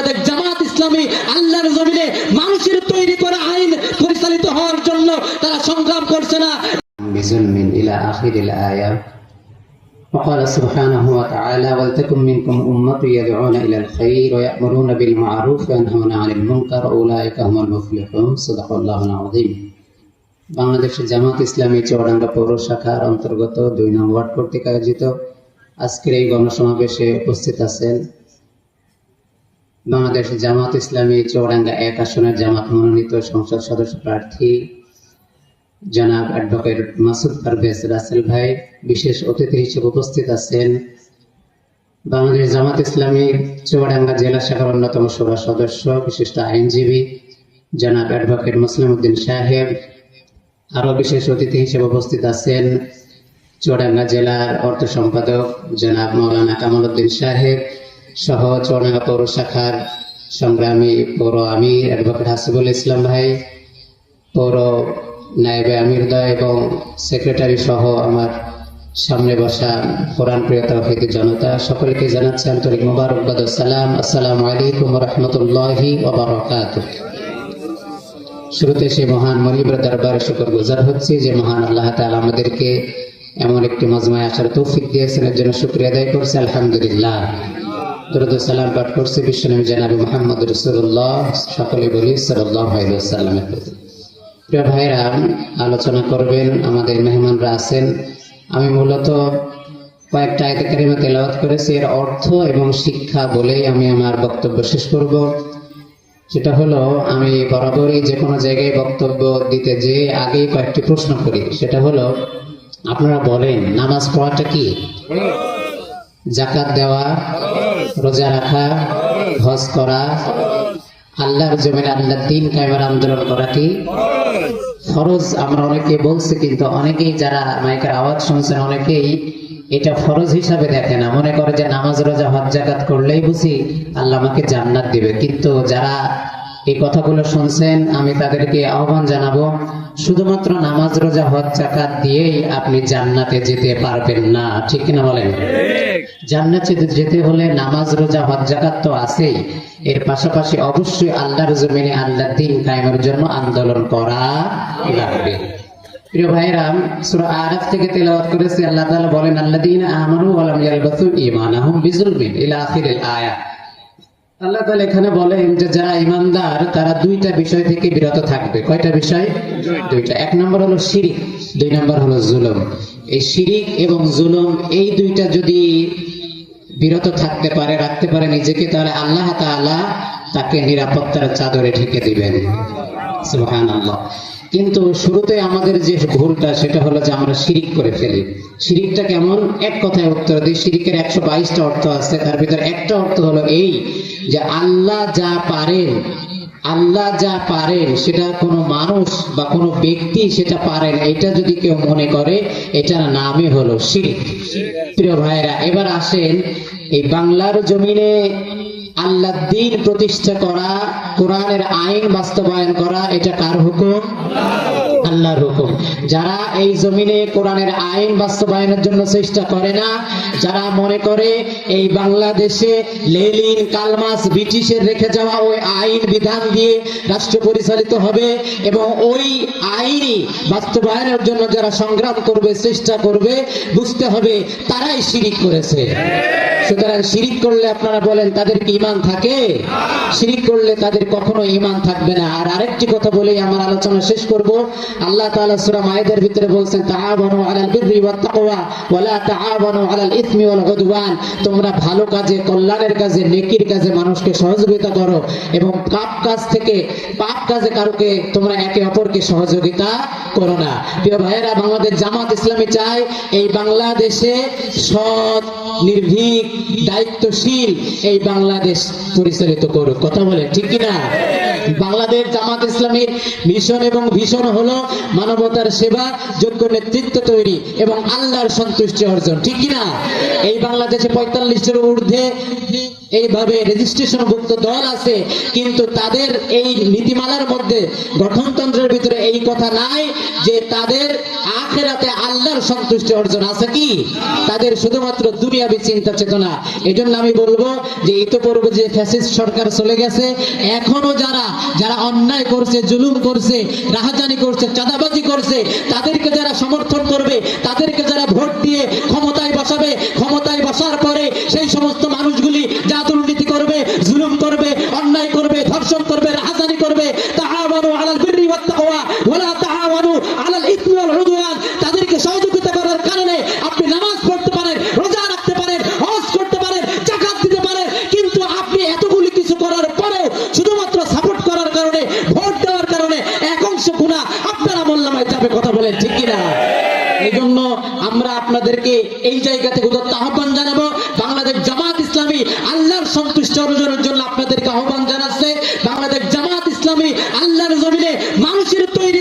বাংলাদেশ জামাত ইসলামী আল্লাহর জমিনে মানুষের তৈরি করা আইন পরিচালিত হওয়ার জন্য তারা সংগ্রাম করছে না بظلم إلى آخر الآية وقال سبحانه وتعالى ولتكن منكم أمة يدعون إلى الخير ويأمرون بالمعروف وينهون عن المنكر أولئك هم المفلحون صدق الله العظيم বাংলাদেশ জামাত ইসলামী চৌরাঙ্গা পৌর শাখার অন্তর্গত দুই নং ওয়ার্ড কর্তৃক আয়োজিত আজকের এই গণসমাবেশে উপস্থিত আছেন বাংলাদেশ জামাত ইসলামী চৌরাঙ্গা এক আসনের জামাত মনোনীত সংসদ সদস্য প্রার্থী জনাব অ্যাডভোকেট মাসুদ পারভেজ রাসেল ভাই। বিশেষ অতিথি হিসেবে উপস্থিত আছেন বাংলাদেশ জামাত ইসলামী চুয়াডাঙ্গা জেলা শাখার অন্যতম সভা সদস্য, বিশিষ্ট আইনজীবী জনাব অ্যাডভোকেট মুসলিম উদ্দিন সাহেব। আরও বিশেষ অতিথি হিসেবে উপস্থিত আছেন চুয়াডাঙ্গা জেলার অর্থ সম্পাদক জনাব মৌলানা কামাল উদ্দিন সাহেব। পৌর শাখার সংগ্রামী পৌর আমির অ্যাডভোকেট হাসিবুল ইসলাম ভাই, পৌর আমিরদা এবং সেক্রেটারি সহ আমার সামনে বসা কোরআন প্রিয় তৌহিদি জনতা, সকলকে জানাচ্ছি আন্তরিক মোবারকবাদ সালাম। আলাইকুম রহমতুল্লাহি শুরুতে সেই মহান মনিবের দরবারে শুকর গুজার হচ্ছে যে মহান আল্লাহ তালা আমাদেরকে এমন একটি মজমায় আসার তৌফিক দিয়েছেন, এর জন্য শুক্রিয়া আদায় করছে। আলহামদুলিল্লাহ। পাঠ করছি। বিশ্বনবী জানাবি মোহাম্মদ রসুল্লাহ সকলে বলি সাল্লাহ প্রিয় ভাইরা আলোচনা করবেন আমাদের মেহমানরা আছেন। আমি মূলত কয়েকটা আয়তে তেলাওয়াত করেছি। এর অর্থ এবং শিক্ষা বলেই আমি আমার বক্তব্য শেষ করব। সেটা হলো, আমি বরাবরই যে কোনো জায়গায় বক্তব্য দিতে যে আগেই কয়েকটি প্রশ্ন করি। সেটা হলো, আপনারা বলেন, নামাজ পড়াটা কি? জাকাত দেওয়া, রোজা রাখা, হজ করা, আল্লাহর জমিনে আল্লাহর দিন কায়েমের আন্দোলন করা কি? ফরজ আমরা অনেকে বলছি, কিন্তু অনেকেই যারা মাইকের আওয়াজ শুনছেন, অনেকেই এটা ফরজ হিসাবে দেখে না। মনে করে যে নামাজ, রোজা, হজ, জাকাত করলেই বুঝি আল্লাহ আমাকে জান্নাত দিবে। কিন্তু যারা এই কথাগুলো শুনছেন আমি তাদেরকে আহ্বান জানাব শুধুমাত্র নামাজ রোজা হজ জাকাত দিয়েই আপনি জান্নাতে যেতে পারবেন না ঠিক কিনা বলেন? জান্নাতে যেতে হলে নামাজ রোজা হজ জাকাত তো আছেই। এর পাশাপাশি অবশ্যই আল্লাহর জমিনে আল্লাহর দিন কায়েমের জন্য আন্দোলন করা লাগবে। প্রিয় ভাইরা সূরা আরাফ থেকে তেলাওয়াত করেছে আল্লাহ তাআলা বলেন আল্লাযীনা আমানু ওয়া লাম ইয়ালবাসু ঈমানাহুম বিজুলমিন ইলা আখিরিল আয়াত আল্লাহ তাআলা এখানে বলেন যে যারা ইমানদার তারা দুইটা বিষয় থেকে বিরত থাকবে। কয়টা বিষয়? দুইটা। এক নম্বর হলো শিরিক, দুই নম্বর হলো জুলুম। এই শিরিক এবং জুলুম, এই দুইটা যদি বিরত থাকতে পারে, রাখতে পারে নিজেকে, তাহলে আল্লাহ তাকে নিরাপত্তার চাদরে ঢেকে দিবেন। সুবহানাল্লাহ। কিন্তু শুরুতে আমাদের যে ভুলটা, সেটা হলো যে আমরা শিরিক করে ফেলি। শিরিকটা কেমন? এক কথায় উত্তর দিই, শিরিকের একশো বাইশটা অর্থ আছে। তার ভিতরে একটা অর্থ হলো এই যে আল্লাহ যা পারেন আল্লাহ যা পারেন সেটা কোনো মানুষ বা কোনো ব্যক্তি সেটা পারেন এটা যদি কেউ মনে করে, এটার নামই হলো শিরিক। প্রিয় ভাইরা এবার আসেন এই বাংলার জমিনে আল্লাহ দিন প্রতিষ্ঠা করা কোরআনের আইন বাস্তবায়ন করা এটা কার হুকুম? আল্লাহর হুকুম। যারা এই জমিনে কোরআনের আইন বাস্তবায়নের জন্য চেষ্টা করে না, যারা মনে করে এই বাংলাদেশে লেলিন, কালমাস, ব্রিটিশের রেখে যাওয়া ওই আইন বিধান দিয়ে রাষ্ট্র পরিচালিত হবে এবং ওই আইনই বাস্তবায়নের জন্য যারা সংগ্রাম করবে, চেষ্টা করবে, বুঝতে হবে তারাই শিরিক করেছে। সুতরাং শিরিক করলে আপনারা বলেন, তাদের কি ইমান থাকে? শিরিক করলে তাদের কখনো ইমান থাকবে না। আর আরেকটি কথা বলেই আমার আলোচনা শেষ করব। আল্লাহ তাআলা সূরা মায়েদের ভিতরে বলছেন তাআবানু আলাল বিররি ওয়াত তাকওয়া ওয়ালা তাআবানু আলাল ইসমি ওয়াল উদওয়ান। তোমরা ভালো কাজে, কল্যাণের কাজে, নেকির কাজে মানুষকে সহযোগিতা করো এবং পাপ কাজ থেকে, পাপ কাজে কারোকে তোমরা একে অপরকে সহযোগিতা করো না। প্রিয় ভাইয়েরা, বাংলাদেশ জামাত ইসলামী চায় এই বাংলাদেশে সৎ, নির্ভীক, দায়িত্বশীল এই বাংলাদেশ পরিচালিত করুক। কথা বলে ঠিক কিনা? বাংলাদেশ জামাত ইসলামীর মিশন এবং ভীষণ হলো মানবতার সেবা, যোগ্য নেতৃত্ব তৈরি এবং আল্লাহর সন্তুষ্টি অর্জন। ঠিক কিনা? এই বাংলাদেশে পঁয়তাল্লিশের ঊর্ধ্বে এইভাবে রেজিস্ট্রেশনভুক্ত দল আছে, কিন্তু তাদের এই নীতিমালার মধ্যে গঠনতন্ত্রের ভিতরে এই কথা নাই যে তাদের আল্লাহর সন্তুষ্টি অর্জন আছে কি? তাদের শুধুমাত্র দুনিয়াবি চিন্তা চেতনা। এই জন্য আমি বলব যে ইতোপূর্বে যে ফ্যাসিস্ট সরকার চলে গেছে, এখনও যারা যারা অন্যায় করছে, জুলুম করছে, রাহাজানি করছে, চাঁদাবাজি করছে, তাদেরকে যারা সমর্থন করবে, তাদেরকে যারা ভোট দিয়ে ক্ষমতায় বসাবে, ক্ষমতায় বসার পরে সেই সমস্ত মানুষগুলি যা দুর্নীতি করবে, জুলুম করবে, অন্যায় করবে, ধর্ষণ করবে, রাহাজানি করবে তাআওয়ানু আলাল বিররি ওয়াত তাকওয়া ওয়ালা তাআওয়ানু আলাল ইসমি ওয়াল উদওয়ান তাদেরকে সহযোগিতা করার কারণে আপনি নামাজ পড়তে পারেন রোজা রাখতে পারেন হজ করতে পারেন জাকাত দিতে পারেন কিন্তু আপনি এতগুলি কিছু করার পরেও শুধুমাত্র সাপোর্ট করার কারণে ভোট দেওয়ার কারণে এক অংশ গুণা আপনার আমল্লামায় যাবে কথা বলেন ঠিক কিনা এই জন্য আমরা আপনাদেরকে এই জায়গা থেকে উদাত্ত আহ্বান জানাব। বাংলাদেশ জামাত ইসলামী আল্লাহর সন্তুষ্ট অর্জনের জন্য আপনাদেরকে আহ্বান জানাচ্ছে। বাংলাদেশ জামাত ইসলামী আল্লাহর জমিনে মানুষের তৈরি